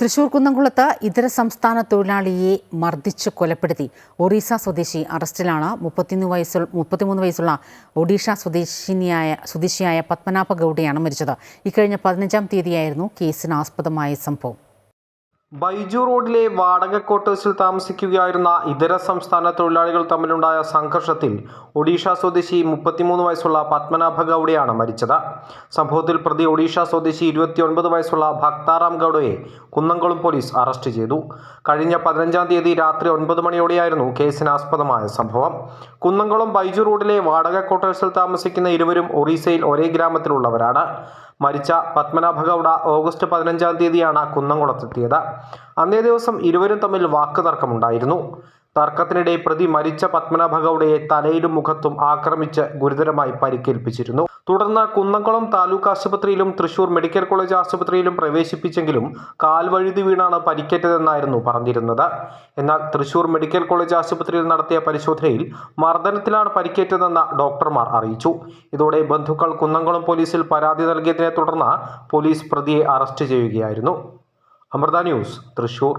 തൃശൂർ കുന്നംകുളത്ത് ഇതര സംസ്ഥാന തൊഴിലാളിയെ മർദ്ദിച്ച് കൊലപ്പെടുത്തി. ഒറീസ സ്വദേശി അറസ്റ്റിലാണ് മുപ്പത്തിയൊന്ന് വയസ്സുള്ള മുപ്പത്തിമൂന്ന് വയസ്സുള്ള ഒഡീഷ സ്വദേശിനിയായ സ്വദേശിയായ പത്മനാഭ ഗൗഡയാണ് മരിച്ചത്. ഇക്കഴിഞ്ഞ പതിനഞ്ചാം തീയതിയായിരുന്നു കേസിന് ആസ്പദമായ സംഭവം. ബൈജു റോഡിലെ വാടക ക്വാർട്ടേഴ്സിൽ താമസിക്കുകയായിരുന്ന ഇതര സംസ്ഥാന തൊഴിലാളികൾ തമ്മിലുണ്ടായ സംഘർഷത്തിൽ ഒഡീഷ സ്വദേശി മുപ്പത്തിമൂന്ന് വയസ്സുള്ള പത്മനാഭ ഗൗഡയാണ് മരിച്ചത്. സംഭവത്തിൽ പ്രതി ഒഡീഷ സ്വദേശി ഇരുപത്തിയൊൻപത് വയസ്സുള്ള ഭക്താറാം ഗൗഡയെ കുന്നംകുളം പോലീസ് അറസ്റ്റ് ചെയ്തു. കഴിഞ്ഞ പതിനഞ്ചാം തീയതി രാത്രി ഒൻപത് മണിയോടെയായിരുന്നു കേസിനാസ്പദമായ സംഭവം. കുന്നംകുളം ബൈജു റോഡിലെ വാടക ക്വാർട്ടേഴ്സിൽ താമസിക്കുന്ന ഇരുവരും ഒറീസയിൽ ഒരേ ഗ്രാമത്തിലുള്ളവരാണ്. മരിച്ച പത്മനാഭഗൌഡ ഓഗസ്റ്റ് പതിനഞ്ചാം തീയതിയാണ് കുന്നംകുളത്തെത്തിയത്. അന്നേ ദിവസം ഇരുവരും തമ്മിൽ വാക്ക് തർക്കമുണ്ടായിരുന്നു തർക്കത്തിനിടെ പ്രതി മരിച്ച പത്മനാഭ ഗൗഡയെ തലയിലും മുഖത്തും ആക്രമിച്ച് ഗുരുതരമായി പരിക്കേൽപ്പിച്ചിരുന്നു. തുടർന്ന് കുന്നംകുളം താലൂക്ക് ആശുപത്രിയിലും തൃശൂർ മെഡിക്കൽ കോളേജ് ആശുപത്രിയിലും പ്രവേശിപ്പിച്ചെങ്കിലും കാൽവഴുതി വീണാണ് പരിക്കേറ്റതെന്നായിരുന്നു പറഞ്ഞിരുന്നത്. എന്നാൽ തൃശൂർ മെഡിക്കൽ കോളേജ് ആശുപത്രിയിൽ നടത്തിയ പരിശോധനയിൽ മർദ്ദനത്തിലാണ് പരിക്കേറ്റതെന്ന് ഡോക്ടർമാർ അറിയിച്ചു. ഇതോടെ ബന്ധുക്കൾ കുന്നംകുളം പോലീസിൽ പരാതി നൽകിയതിനെ തുടർന്ന് പോലീസ് പ്രതിയെ അറസ്റ്റ് ചെയ്യുകയായിരുന്നു. അമൃത ന്യൂസ് തൃശൂർ.